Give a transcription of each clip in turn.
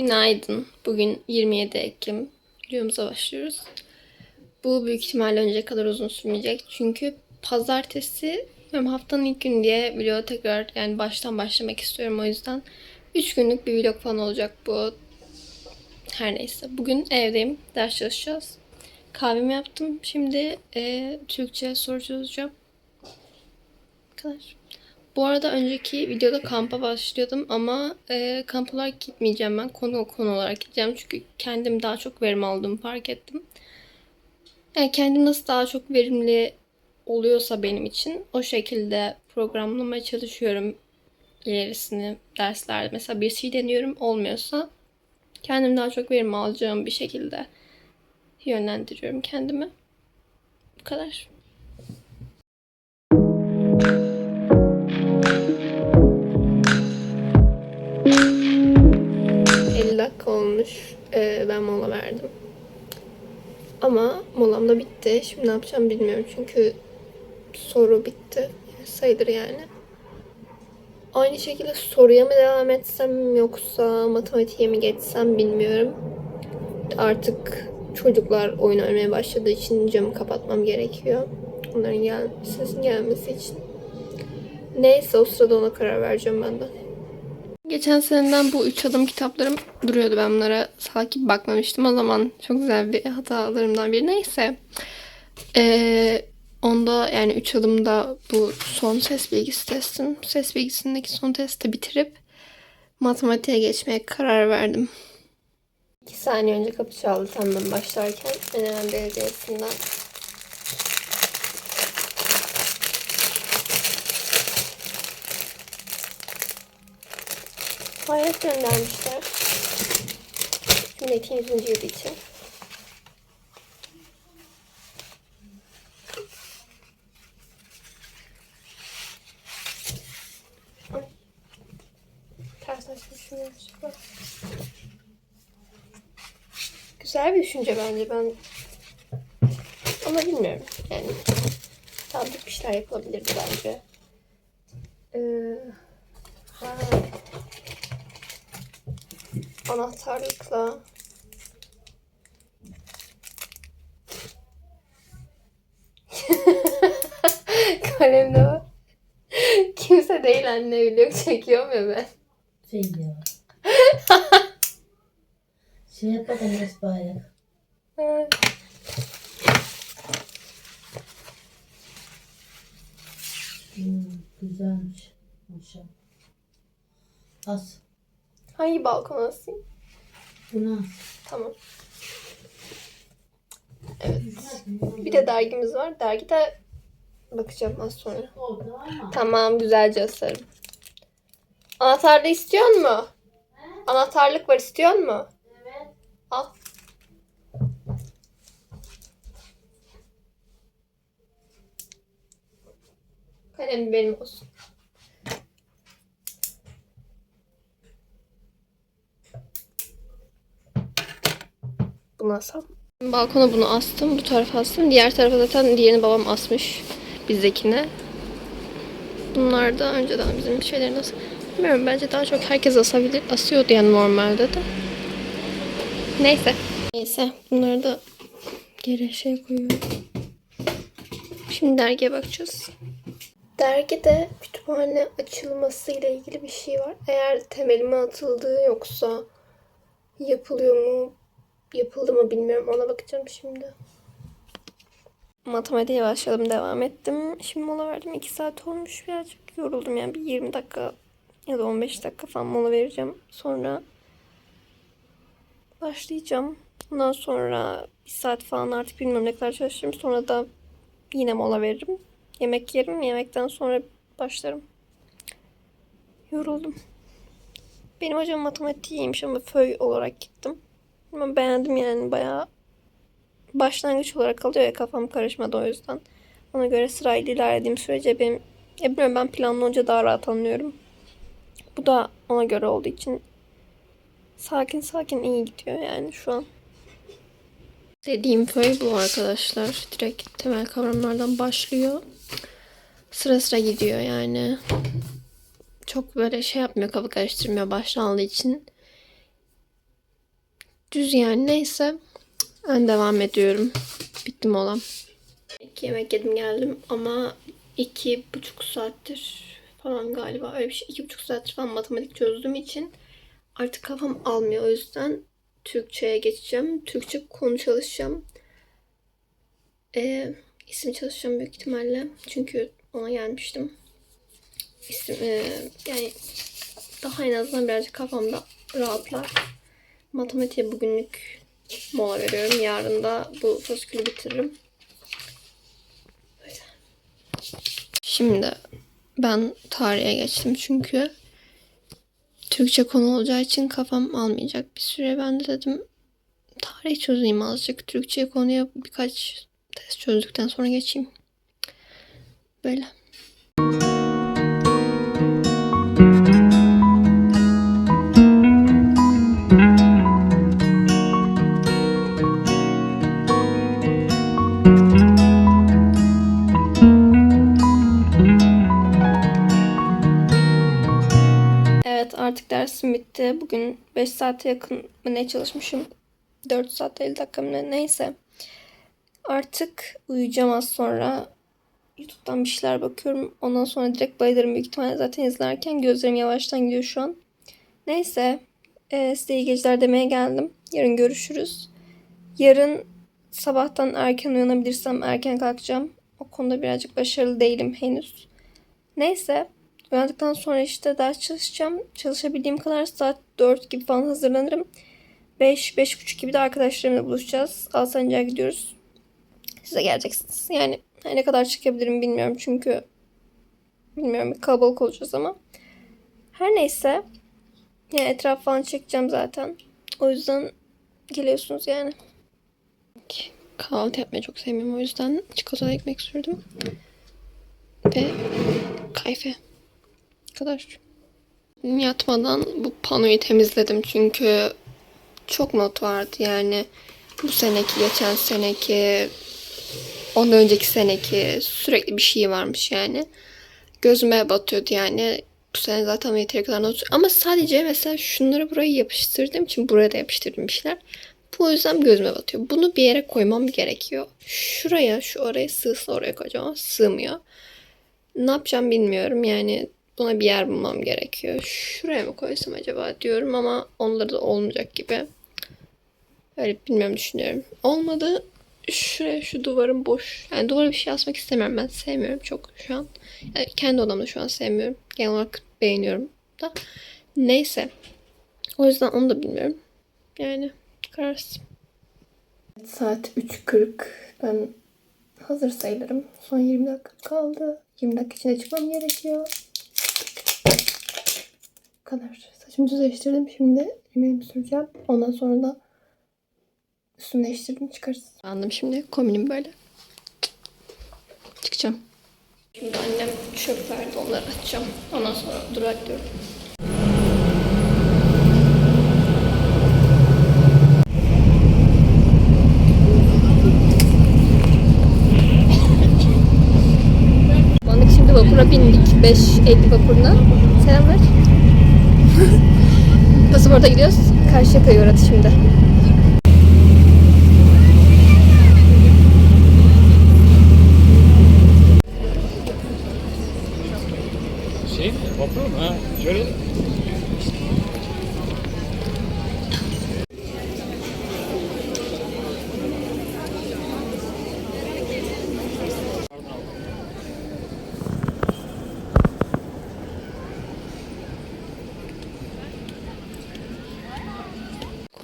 Günaydın. Bugün 27 Ekim. Videomuza başlıyoruz. Bu büyük ihtimalle önce kadar uzun sürmeyecek. Çünkü pazartesi haftanın ilk günü diye video tekrar yani baştan başlamak istiyorum o yüzden. 3 günlük bir vlog falan olacak bu. Her neyse. Bugün evdeyim. Ders çalışacağız. Kahvemi yaptım. Şimdi eee, Türkçe soru çözeceğim. Bu. Bu arada önceki videoda kampa başlıyordum ama e, kamp olarak gitmeyeceğim ben. Konu konu olarak gideceğim. Çünkü kendim daha çok verim aldığımı fark ettim. Yani kendim nasıl daha çok verimli oluyorsa benim için o şekilde programlamaya çalışıyorum ilerisini derslerde. Mesela bir şey deniyorum olmuyorsa kendim daha çok verim alacağım bir şekilde yönlendiriyorum kendimi. Bu kadar. Dakika olmuş. Ee, ben mola verdim. Ama molam da bitti. Şimdi ne yapacağım bilmiyorum çünkü soru bitti. Sayılır yani. Aynı şekilde soruya mı devam etsem yoksa matematiğe mi geçsem bilmiyorum. Artık çocuklar oyun oynamaya başladığı için camı kapatmam gerekiyor. Onların gel sesin gelmesi için. Neyse o sırada ona karar vereceğim ben de. Geçen seneden bu üç adım kitaplarım duruyordu. Ben bunlara sakin bakmamıştım. O zaman çok güzel bir hatalarımdan biri. Neyse. Ee, onda yani üç adımda bu son ses bilgisi testim. Ses bilgisindeki son testi bitirip matematiğe geçmeye karar verdim. İki saniye önce kapı çaldı tam ben başlarken. Menemen Belediyesi'nden. Hayat göndermişler. Cumhuriyet'in 100. yılı için. Ters açmışım. Güzel bir düşünce bence ben. Ama bilmiyorum. Yani sabit bir şeyler yapılabilirdi bence. Ee, ha anahtarlıkla kalemle var. Kimse değil anne vlog çekiyorum ya ben. Şey diyor. şey yapalım bayrak. Ha, Hmm, güzelmiş. Maşallah. As. Hangi balkona asayım? Bunu as. Tamam. Evet. Bir de dergimiz var. Dergide bakacağım az sonra. Tamam güzelce asarım. Anahtarlı istiyor mu? Anahtarlık var istiyor mu? Evet. Al. Kalem benim olsun. Bunu asam. Balkona bunu astım. Bu tarafa astım. Diğer tarafa zaten diğerini babam asmış. Bizdekine. Bunlar da önceden bizim şeyleri nasıl... Bilmiyorum bence daha çok herkes asabilir. Asıyordu yani normalde de. Neyse. Neyse. Bunları da geri şey koyuyorum. Şimdi dergiye bakacağız. Dergide kütüphane açılması ile ilgili bir şey var. Eğer temeli mi atıldı yoksa yapılıyor mu yapıldı mı bilmiyorum. Ona bakacağım şimdi. Matematiğe başladım. Devam ettim. Şimdi mola verdim. 2 saat olmuş. Birazcık yoruldum. Yani bir 20 dakika ya da 15 dakika falan mola vereceğim. Sonra başlayacağım. Ondan sonra bir saat falan artık bilmiyorum ne kadar çalışırım. Sonra da yine mola veririm. Yemek yerim. Yemekten sonra başlarım. Yoruldum. Benim hocam matematik iyiymiş ama föy olarak gittim. Ama beğendim yani bayağı başlangıç olarak kalıyor ya kafam karışmadı o yüzden. Ona göre sırayla ilerlediğim sürece benim ya bilmiyorum ben planlı olunca daha rahat anlıyorum. Bu da ona göre olduğu için sakin sakin iyi gidiyor yani şu an. Dediğim föy bu arkadaşlar. Direkt temel kavramlardan başlıyor. Sıra sıra gidiyor yani. Çok böyle şey yapmıyor, kafa karıştırmıyor baştan aldığı için. Düz yani neyse. Ben devam ediyorum. Bitti molam. İki yemek yedim geldim ama iki buçuk saattir falan galiba öyle bir şey. iki buçuk saattir falan matematik çözdüğüm için artık kafam almıyor. O yüzden Türkçe'ye geçeceğim. Türkçe konu çalışacağım. Ee, isim çalışacağım büyük ihtimalle. Çünkü ona gelmiştim. İsim, ee, yani daha en azından birazcık kafamda rahatlar. Matematiğe bugünlük mola veriyorum. Yarın da bu fasikülü bitiririm. Şimdi ben tarihe geçtim çünkü Türkçe konu olacağı için kafam almayacak bir süre. Ben de dedim tarih çözeyim azıcık. Türkçe konuya birkaç test çözdükten sonra geçeyim. Böyle. Artık dersim bitti. Bugün 5 saate yakın mı ne çalışmışım? 4 saat 50 dakika mı ne? Neyse. Artık uyuyacağım az sonra. YouTube'dan bir şeyler bakıyorum. Ondan sonra direkt bayılırım büyük ihtimalle. Zaten izlerken gözlerim yavaştan gidiyor şu an. Neyse. Ee, size iyi geceler demeye geldim. Yarın görüşürüz. Yarın sabahtan erken uyanabilirsem erken kalkacağım. O konuda birazcık başarılı değilim henüz. Neyse. Uyandıktan sonra işte ders çalışacağım. Çalışabildiğim kadar saat 4 gibi falan hazırlanırım. 5, 5.30 gibi de arkadaşlarımla buluşacağız. Alsancak'a gidiyoruz. Siz de geleceksiniz. Yani ne kadar çekebilirim bilmiyorum çünkü bilmiyorum kalabalık olacağız ama. Her neyse. Yani etraf falan çekeceğim zaten. O yüzden geliyorsunuz yani. Kahvaltı yapmayı çok sevmiyorum. O yüzden çikolatalı ekmek sürdüm. Ve kayfe kadar. Yatmadan bu panoyu temizledim çünkü çok not vardı yani bu seneki, geçen seneki, ondan önceki seneki sürekli bir şey varmış yani. Gözüme batıyordu yani. Bu sene zaten yeteri kadar not. Ama sadece mesela şunları buraya yapıştırdığım için buraya da yapıştırdım bir şeyler. Bu yüzden gözüme batıyor. Bunu bir yere koymam gerekiyor. Şuraya, şu oraya sığsa oraya koyacağım ama sığmıyor. Ne yapacağım bilmiyorum yani buna bir yer bulmam gerekiyor. Şuraya mı koysam acaba diyorum ama onları da olmayacak gibi. Öyle bilmiyorum düşünüyorum. Olmadı. Şuraya şu duvarın boş. Yani duvara bir şey asmak istemiyorum. Ben sevmiyorum çok şu an. Yani kendi odamda şu an sevmiyorum. Genel olarak beğeniyorum da. Neyse. O yüzden onu da bilmiyorum. Yani kararsız. Saat 3.40. Ben hazır sayılırım. Son 20 dakika kaldı. 20 dakika içinde çıkmam gerekiyor. Kadar. Saçımı düzleştirdim. Şimdi yemeğimi süreceğim. Ondan sonra da üstümü değiştirdim. Çıkarız. Anladım şimdi. Kombinim böyle. Çıkacağım. Şimdi annem çöp verdi. Onları atacağım. Ondan sonra durak diyorum. Bandık şimdi vapura bindik. 5.50 vapuruna. Selamlar. Pasaporta gidiyoruz. Karşıyaka'ya uğradı şimdi. Şey mi? Vapur mu? Ha, şöyle.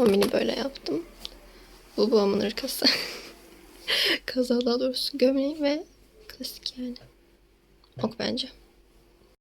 Kombini böyle yaptım. Bu babamın hırkası. Kaza daha doğrusu gömleği ve klasik yani. Ok bence.